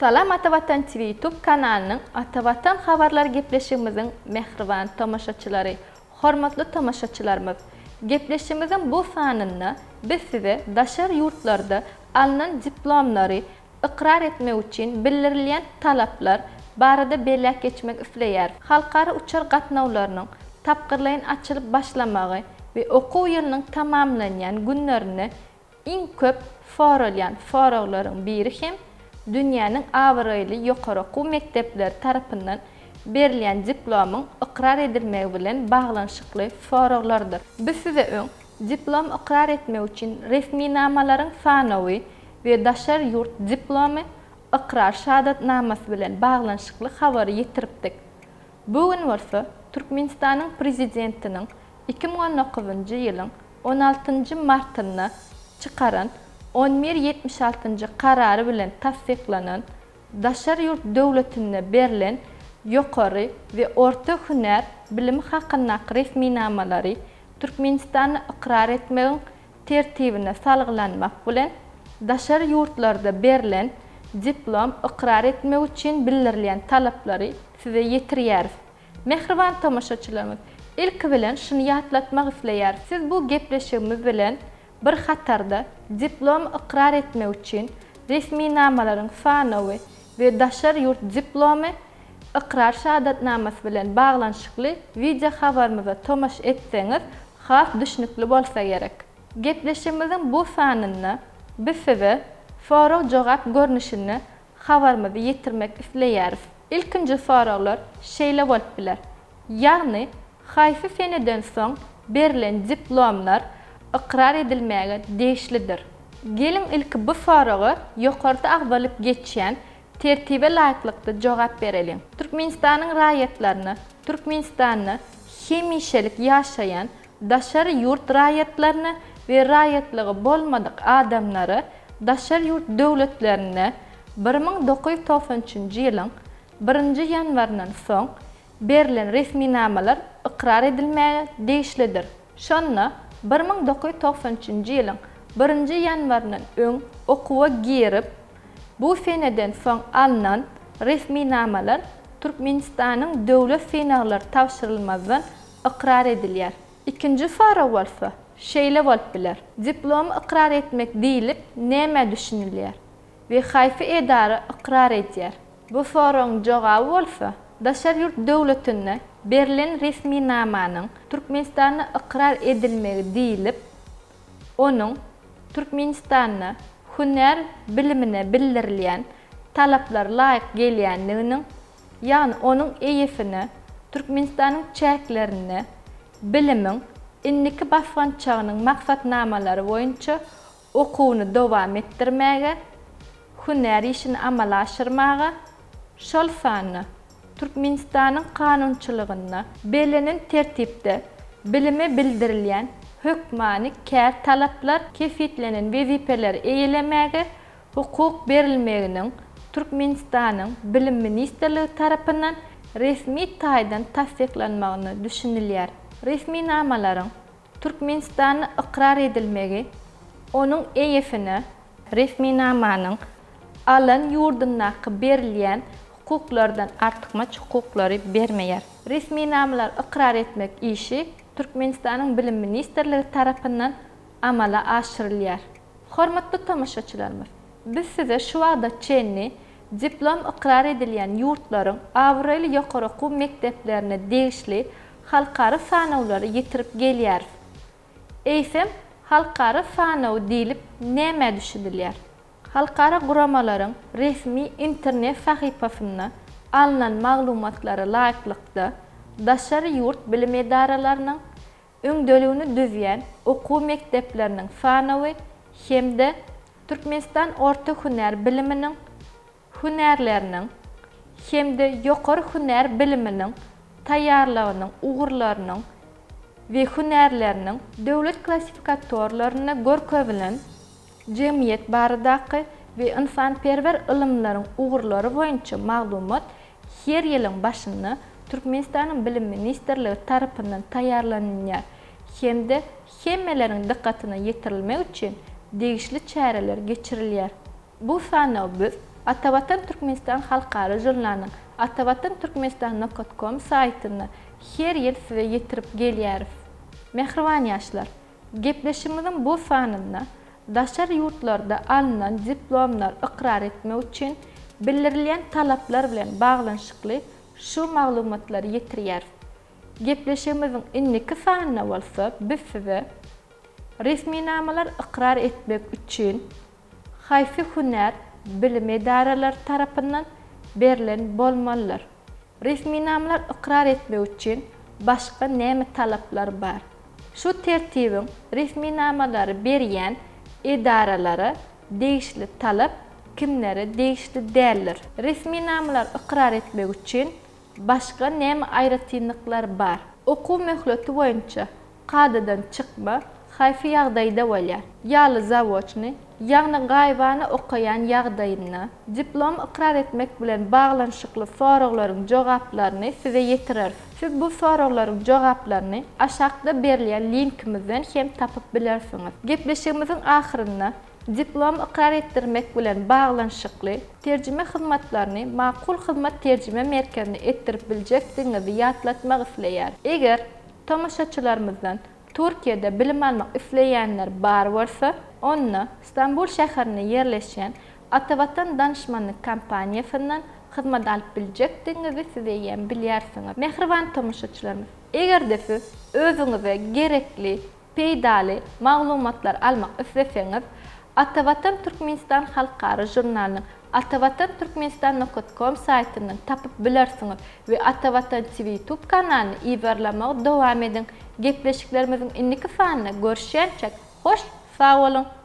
Salam Atavatan TV YouTube kanalının Atavatan habarlar gepleşimizin mehriban tamaşaçıları, hormatly tamaşaçılarımız. Gepleşimizin bu sanını biz size daşar yurtlarda alınan diplomları iqrar etmek için bildirilen talaplar barada belak geçmek üfleyer. Halkara uçar gatnawlarynyň tapgyrlaryň açılıp başlamagy ve okuw ýylynyň tamamlanýan günlerini iň köp foralyan foraglaryň biri hem dünýäniň awraýly ýokary okuw mektepleri tarapyndan berilen diplomyň iqrar edilmegi bilen baglanyşykly foraglardyr. Biz size öň diplom iqrar etmek üçin resmi namalaryň sanawy we daşar ýurt diplomy iqrar şahatnamasy bilen baglanyşykly habary ýetiripdik. Bugün bolsa Türkmenistanyň prezidentiniň 2019-njy ýylyň 16-njy martyna 1176-njy karary bilen tasdiklanan daşar ýurt döwletine berilen ýokary we orta hüner bilimi hakyna resmi namalary Türkmenistany iqrar etmegiň tertibine salgılanmak bilen daşar ýurtlarda berilen diplom iqrar etmek üçin bildirilen talaplary size ýetirýäris. Mehriban tamaşaçylarymyz, ilk bilen şunu ýatlatmak isleýär. Siz bu gepleşigimiz bilen bir hatarda diplom iqrar etmek üçin resmi namalaryň sanawy we daşar ýurt diplomy iqrar şahatnamasy bilen baglanyşykly video habarymyza tomaş etseňiz has düşnükli bolsa gerek. Gepleşigimizin bu sanyny biz size forag jogap görnüşini habarymyzy ýetirmek isleýäris. Ilkinji foraglar şeýle bolup biler. Ýagny haýsy seneden soň berilen diplomlar iqrar edilmäge değişlidir. Gelin ilk bu soragy ýokarda agdalyp geçýän tertibe laýyklykda jogap berelim. Türkmenistanyň raýatlaryny, Türkmenistanyny hemişelik ýaşaýan daşar ýurt raýatlaryny we raýatlygy bolmadyk adamlary daşar ýurt döwletlerine 1990-njy ýylyň 1-nji ýanwaryndan soň berilen resmi namalar iqrar edilmäge değişlidir. Şonda 1990-njy ýylyň 1-nji ýanwaryndan öň okuwa girip bu seneden soň alınan resmi namalar Türkmenistanyň döwlet fenaglary tapşyrylmazdan iqrar edilýär. Ikinji fara bolsa, şeýle bolup biler. Diplom iqrar etmek diýilip näme düşünilýär? We haýsy edara iqrar edýär? Bu soraň jogaby bolsa, daşar ýurt döwletine Берлин ресми наманың түркменстаны ықрар еділмегі дейіліп, оның түркменстаны хүнәр біліміне білдірілен талаплар лайық келенінің, яғни оның ейіфіні, түркменстаның чәкілеріні, білімің, иннікі басқанчағының мақсат намалары ойыншы оқуыны довам еттірмәгі, хүнәр ешін амала ашырмағы. Sany Türkmenistanyň kanunçylygyna belenen tertipde bilimi bildirilýän hökmany kär talaplar kefitlenen wezipeler eýilemäge hukuk berilmeginiň Türkmenistanyň bilim ministrligi tarapyndan resmi taýdan tasdiklanmagyny düşünilýär. Resmi namalaryň Türkmenistanyň iqrar edilmegi onun eýefine resmi namanyň alan ýurduna berilýän hukuklardan artykmaç hukuklary bermeýär. Resmi namalar iqrar etmek işi Türkmenistanyň bilim ministrligi tarapyndan amala aşyrylýar. Hormatly tamaşaçylarymyz, biz size şu wagtda çenni diplom iqrar edilýän ýurtlaryň awraly ýokary okuw mekteplerine degişli halkara fanawlary ýetirip gelýär. Eýsem halkara fanaw diýilip näme düşünilýär? Halkara guramalaryň resmi internet sahypasynda alınan maglumatlary laýyklykda daşary ýurt bilim edaralarynyň öňdölügini düzýän okuw mekdepleriniň fanawy hemde Türkmenistan orta hüner biliminiň hünerleriniň hemde ýokary hüner biliminiň taýýarlagynyň ugurlarynyň we hünerleriniň döwlet klassifikatorlaryna görkebilen jamiyat baridagi va insonparvar ilmlarning o'g'rilari bo'yicha ma'lumot her yilning boshini turkmaniston bilim ministrligi tarafidan tayyorlangan hamda hammalaring diqqatini yetirilmak uchun tegishli choralar geçirilir. Bu sani biz Atavatan Turkmenistan xalqaro jurnalining atavatanturkmenistan.com saytini her yil sizga yetirib kelyapmiz. Mehribon yoshlar, gaplashimizning bu sonini daşar ýurtlarda alynan diplomlar ikrar etmek üçin bildirilýän talaplar bilen baglanyşykly şu maglumatlary ýetirýär. Gepleşimiziň inniki sanyna bolsa, biz size resmi namalar ikrar etmek üçin haýsy huner bilim edaralar tarapyndan berilen bolmalylar. Resmi namalar ikrar etmek üçin başga näme talaplar bar? Şu tertibiň resmi namalary berýän edaralara degişli talap kimlere degişli däldir. Resmi namalar ikrar etmek üçin başga näme aýratynlyklar bar? Okuw möhleti boýunça qadadan çykma hayfi yağdayda welýär. Ýaly zawoçny, ýagny gaýbany okayan ýagdaýyny, diplom ikrar etmek bilen baglanşykly soraglaryň jogaplaryny size ýetirer. Siz bu soraglaryň jogaplaryny aşakda berilýän linkimizden hem tapyp bilersiňiz. Gepleşigimiziň ahyrynda diplom ikrar ettirmek bilen baglanşykly terjime hyzmatlaryny makul hyzmat terjime merkezine ettirip biljek diňizi ýatlatmak isleýär. Eger tomaşaçylarymyzdan turkiyada bilim olmoq iflayanlar bari bo'lsa o'nni istanbul shahrini yerlashgan atavatan danishmanlik kompaniyasidan xizmat olib biljakdingiz siz ham bilyarsiniz mehribon Егер agarda siz o'zingizga kerakli paydali ma'lumotlar olmoq istasangiz atavatan turkmaniston xalqaro jurnalining atavatan turkmenistan.com saytidan topib bilarsiniz va atavatan tv youtube kanalini ivarlamoq davom Gepleşiklerimiziň indiki sanyna görüşýänçek hoş, sag bolun.